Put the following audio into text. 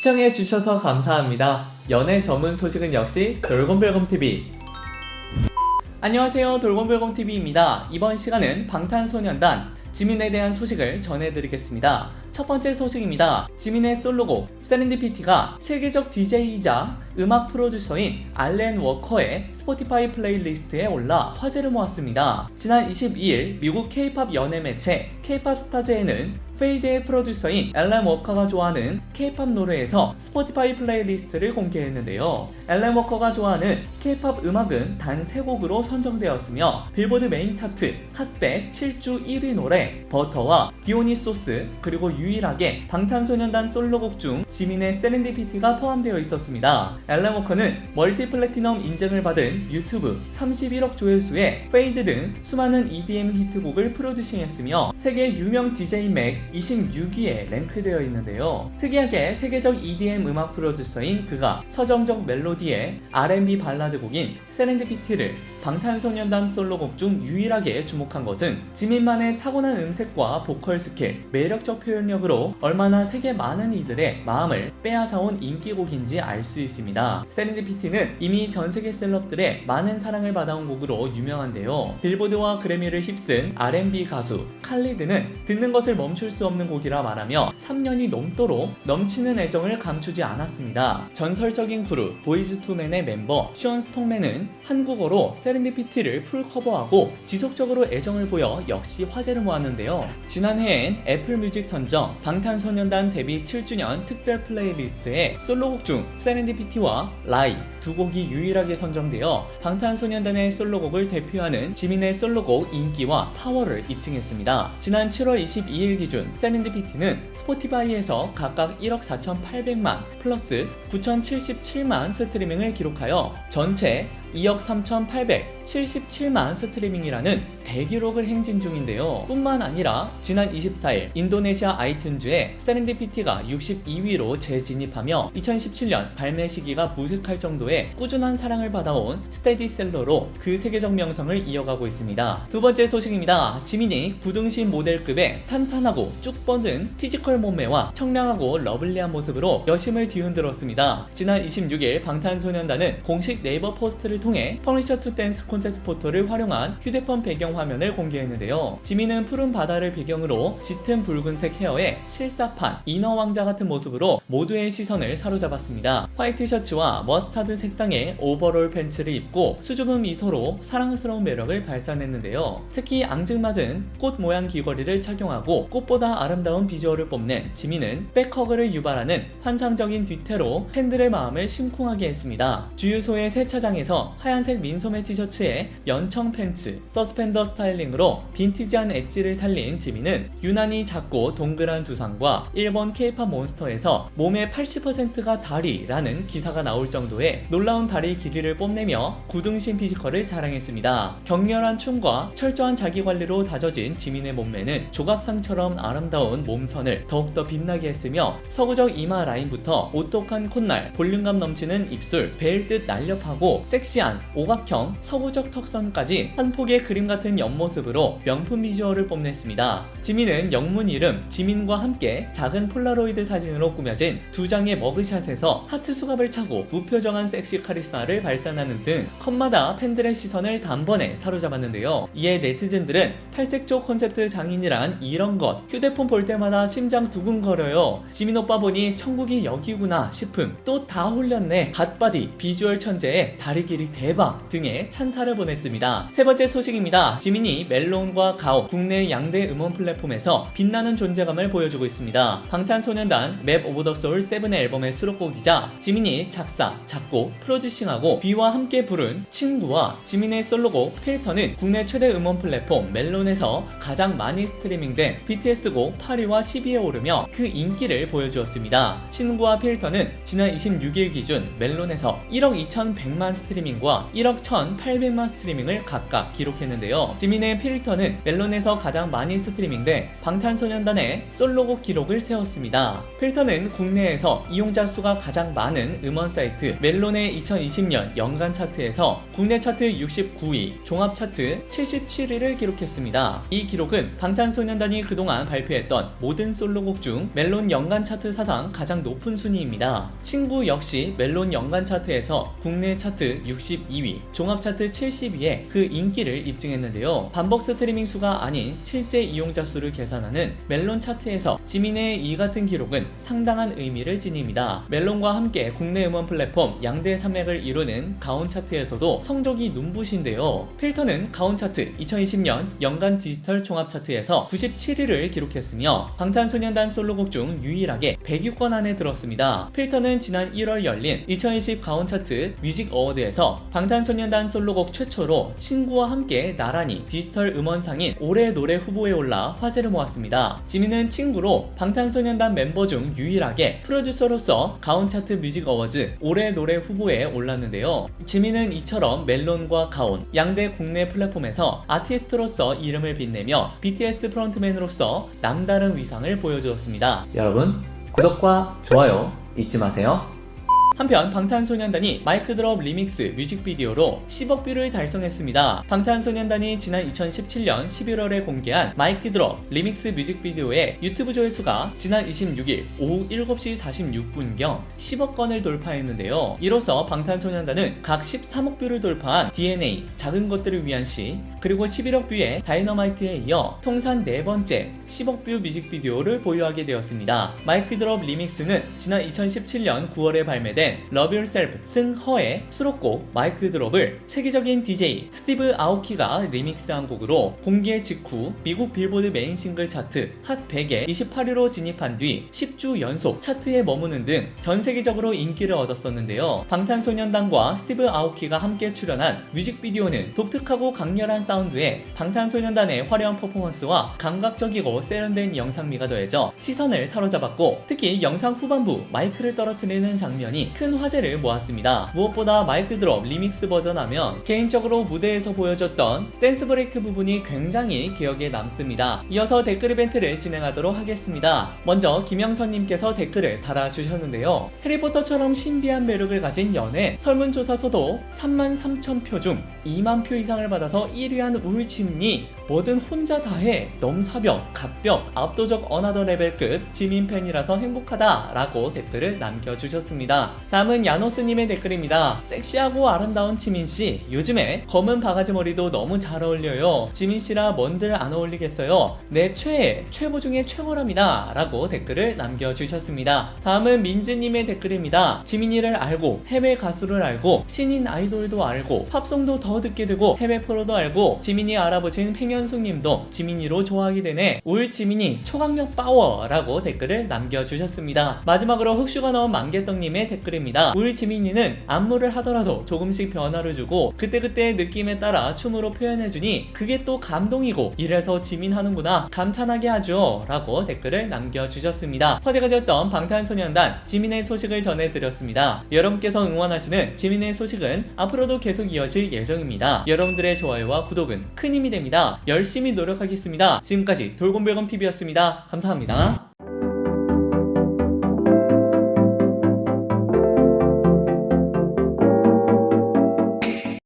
시청해 주셔서 감사합니다. 연애 전문 소식은 역시 돌곰별곰TV. 안녕하세요. 돌곰별곰TV입니다. 이번 시간은 방탄소년단 지민에 대한 소식을 전해드리겠습니다. 첫 번째 소식입니다. 지민의 솔로곡 세렌디피티가 세계적 DJ이자 음악 프로듀서인 알렌 워커의 스포티파이 플레이리스트에 올라 화제를 모았습니다. 지난 22일 미국 K-팝 연예 매체 K-팝 스타즈에는 페이드의 프로듀서인 앨런 워커가 좋아하는 K-팝 노래에서 스포티파이 플레이리스트를 공개했는데요. 앨런 워커가 좋아하는 K-팝 음악은 단 3곡으로 선정되었으며 빌보드 메인 차트 핫백 7주 1위 노래 버터와 디오니소스 그리고 유일하게 방탄소년단 솔로곡 중 지민의 세렌디피티가 포함되어 있었습니다. 앨런 워커는 멀티 플래티넘 인증을 받은 유튜브 31억 조회수의 페이드 등 수많은 EDM 히트곡을 프로듀싱했으며 세계 유명 DJ 맥 26위에 랭크되어 있는데요. 특이하게 세계적 EDM 음악 프로듀서인 그가 서정적 멜로디의 R&B 발라드 곡인 세렌디피티를 방탄소년단 솔로곡 중 유일하게 주목한 것은 지민만의 타고난 음색과 보컬 스킬, 매력적 표현 력으로 얼마나 세계 많은 이들의 마음을 빼앗아온 인기곡인지 알 수 있습니다. 세렌디피티는 이미 전 세계 셀럽들의 많은 사랑을 받아온 곡으로 유명한데요. 빌보드와 그래미를 휩쓴 R&B 가수 칼리드는 듣는 것을 멈출 수 없는 곡이라 말하며 3년이 넘도록 넘치는 애정을 감추지 않았습니다. 전설적인 그룹 보이즈 투맨의 멤버 시온 스톡맨은 한국어로 세렌디피티를 풀 커버하고 지속적으로 애정을 보여 역시 화제를 모았는데요. 지난해엔 애플 뮤직 선정 방탄소년단 데뷔 7주년 특별 플레이리스트에 솔로곡 중 세렌디피티와 라이 두 곡이 유일하게 선정되어 방탄소년단의 솔로곡을 대표하는 지민의 솔로곡 인기와 파워를 입증했습니다. 지난 7월 22일 기준 세렌디피티는 스포티파이에서 각각 1억 4,800만 플러스 9,077만 스트리밍을 기록하여 전체 2억 3,877만 스트리밍이라는 대기록을 행진 중인데요. 뿐만 아니라 지난 24일 인도네시아 아이튠즈에 세렌디피티가 62위로 재진입하며 2017년 발매 시기가 무색할 정도의 꾸준한 사랑을 받아온 스테디셀러로 그 세계적 명성을 이어가고 있습니다. 두 번째 소식입니다. 지민이 부등신 모델급의 탄탄하고 쭉 뻗은 피지컬 몸매와 청량하고 러블리한 모습으로 여심을 뒤흔들었습니다. 지난 26일 방탄소년단은 공식 네이버 포스트를 통해 퍼니셔 투 댄스 콘셉트 포토를 활용한 휴대폰 배경 화면을 공개했는데요. 지민은 푸른 바다를 배경으로 짙은 붉은색 헤어에 실사판, 이너 왕자 같은 모습으로 모두의 시선을 사로잡았습니다. 화이트 셔츠와 머스타드 색상의 오버롤 팬츠를 입고 수줍은 미소로 사랑스러운 매력을 발산했는데요. 특히 앙증맞은 꽃 모양 귀걸이를 착용하고 꽃보다 아름다운 비주얼을 뽐낸 지민은 백허그를 유발하는 환상적인 뒤태로 팬들의 마음을 심쿵하게 했습니다. 주유소의 세차장에서 하얀색 민소매 티셔츠에 연청 팬츠, 서스펜더 스타일링으로 빈티지한 엣지를 살린 지민은 유난히 작고 동그란 두상과 일본 케이팝 몬스터에서 몸의 80%가 다리라는 기사가 나올 정도의 놀라운 다리 길이를 뽐내며 구등신 피지컬을 자랑했습니다. 격렬한 춤과 철저한 자기 관리로 다져진 지민의 몸매는 조각상처럼 아름다운 몸선을 더욱더 빛나게 했으며 서구적 이마 라인부터 오똑한 콧날, 볼륨감 넘치는 입술, 베일 듯 날렵하고 섹시한 오각형 서구적 턱선까지 한 폭의 그림 같은 옆모습으로 명품 비주얼을 뽐냈습니다. 지민은 영문 이름 지민과 함께 작은 폴라로이드 사진으로 꾸며진 두 장의 머그샷에서 하트 수갑을 차고 무표정한 섹시 카리스마를 발산하는 등 컷마다 팬들의 시선을 단번에 사로잡았는데요. 이에 네티즌들은 팔색조 콘셉트 장인이란 이런 것 휴대폰 볼 때마다 심장 두근거려요. 지민 오빠 보니 천국이 여기구나 싶음 또 다 홀렸네 갓바디 비주얼 천재의 다리 길이 대박 등의 찬사를 보냈습니다. 세 번째 소식입니다. 지민이 멜론과 가오 국내 양대 음원 플랫폼에서 빛나는 존재감을 보여주고 있습니다. 방탄소년단 맵 오브 더 소울 7의 앨범의 수록곡이자 지민이 작사, 작곡, 프로듀싱하고 비와 함께 부른 친구와 지민의 솔로곡 필터는 국내 최대 음원 플랫폼 멜론에서 가장 많이 스트리밍된 BTS 곡 8위와 10위에 오르며 그 인기를 보여주었습니다. 친구와 필터는 지난 26일 기준 멜론에서 1억 2,100만 스트리밍 스트리밍과 1억 1,800만 스트리밍을 각각 기록했는데요. 지민의 필터는 멜론에서 가장 많이 스트리밍돼 방탄소년단의 솔로곡 기록을 세웠습니다. 필터는 국내에서 이용자 수가 가장 많은 음원 사이트 멜론의 2020년 연간 차트에서 국내 차트 69위, 종합 차트 77위를 기록했습니다. 이 기록은 방탄소년단이 그동안 발표했던 모든 솔로곡 중 멜론 연간 차트 사상 가장 높은 순위입니다. 친구 역시 멜론 연간 차트에서 국내 차트 62위, 종합 차트 70위에 그 인기를 입증했는데요. 반복 스트리밍 수가 아닌 실제 이용자 수를 계산하는 멜론 차트에서 지민의 이 같은 기록은 상당한 의미를 지닙니다. 멜론과 함께 국내 음원 플랫폼 양대 산맥을 이루는 가온 차트에서도 성적이 눈부신데요. 필터는 가온 차트 2020년 연간 디지털 종합 차트에서 97위를 기록했으며 방탄소년단 솔로곡 중 유일하게 100위권 안에 들었습니다. 필터는 지난 1월 열린 2020 가온 차트 뮤직 어워드에서 방탄소년단 솔로곡 최초로 친구와 함께 나란히 디지털 음원상인 올해 노래 후보에 올라 화제를 모았습니다. 지민은 친구로 방탄소년단 멤버 중 유일하게 프로듀서로서 가온 차트 뮤직 어워즈 올해 노래 후보에 올랐는데요. 지민은 이처럼 멜론과 가온 양대 국내 플랫폼에서 아티스트로서 이름을 빛내며 BTS 프론트맨으로서 남다른 위상을 보여주었습니다. 여러분 구독과 좋아요 잊지 마세요. 한편 방탄소년단이 마이크 드롭 리믹스 뮤직비디오로 10억 뷰를 달성했습니다. 방탄소년단이 지난 2017년 11월에 공개한 마이크 드롭 리믹스 뮤직비디오의 유튜브 조회수가 지난 26일 오후 7시 46분경 10억 건을 돌파했는데요. 이로써 방탄소년단은 각 13억 뷰를 돌파한 DNA 작은 것들을 위한 시 그리고 11억 뷰의 다이너마이트에 이어 통산 네 번째 10억 뷰 뮤직비디오를 보유하게 되었습니다. 마이크 드롭 리믹스는 지난 2017년 9월에 발매된 Love Yourself 승허의 수록곡 마이크 드롭을 세계적인 DJ 스티브 아오키가 리믹스한 곡으로 공개 직후 미국 빌보드 메인 싱글 차트 핫 100에 28위로 진입한 뒤 10주 연속 차트에 머무는 등 전 세계적으로 인기를 얻었었는데요. 방탄소년단과 스티브 아오키가 함께 출연한 뮤직비디오는 독특하고 강렬한 사운드에 방탄소년단의 화려한 퍼포먼스와 감각적이고 세련된 영상미가 더해져 시선을 사로잡았고 특히 영상 후반부 마이크를 떨어뜨리는 장면이 큰 화제를 모았습니다. 무엇보다 마이크 드롭 리믹스 버전 하면 개인적으로 무대에서 보여줬던 댄스 브레이크 부분이 굉장히 기억에 남습니다. 이어서 댓글 이벤트를 진행하도록 하겠습니다. 먼저 김영선님께서 댓글을 달아주셨는데요. 해리포터처럼 신비한 매력을 가진 연애 설문조사서도 3만 3천 표 중 2만 표 이상을 받아서 1위한 울침니 뭐든 혼자 다해 넘사벽 갑벽 압도적 어나더 레벨급 지민 팬이라서 행복하다 라고 댓글을 남겨주셨습니다. 다음은 야노스님의 댓글입니다. 섹시하고 아름다운 지민씨 요즘에 검은 바가지 머리도 너무 잘 어울려요. 지민씨라 뭔들 안 어울리겠어요. 내 최애 최고 중에 최고랍니다 라고 댓글을 남겨주셨습니다. 다음은 민지님의 댓글입니다. 지민이를 알고 해외 가수를 알고 신인 아이돌도 알고 팝송도 더 듣게 되고 해외 프로도 알고 지민이 알아보신 팽 현숙님도 지민이로 좋아하게 되네 울 지민이 초강력 파워라고 댓글을 남겨주셨습니다. 마지막으로 흑슈가 넣은 만개떡님의 댓글입니다. 울 지민이는 안무를 하더라도 조금씩 변화를 주고 그때그때 느낌에 따라 춤으로 표현해주니 그게 또 감동이고 이래서 지민 하는구나 감탄하게 하죠 라고 댓글을 남겨주셨습니다. 화제가 되었던 방탄소년단 지민의 소식을 전해드렸습니다. 여러분께서 응원하시는 지민의 소식은 앞으로도 계속 이어질 예정입니다. 여러분들의 좋아요와 구독은 큰 힘이 됩니다. 열심히 노력하겠습니다. 지금까지 돌곰별검TV였습니다. 감사합니다.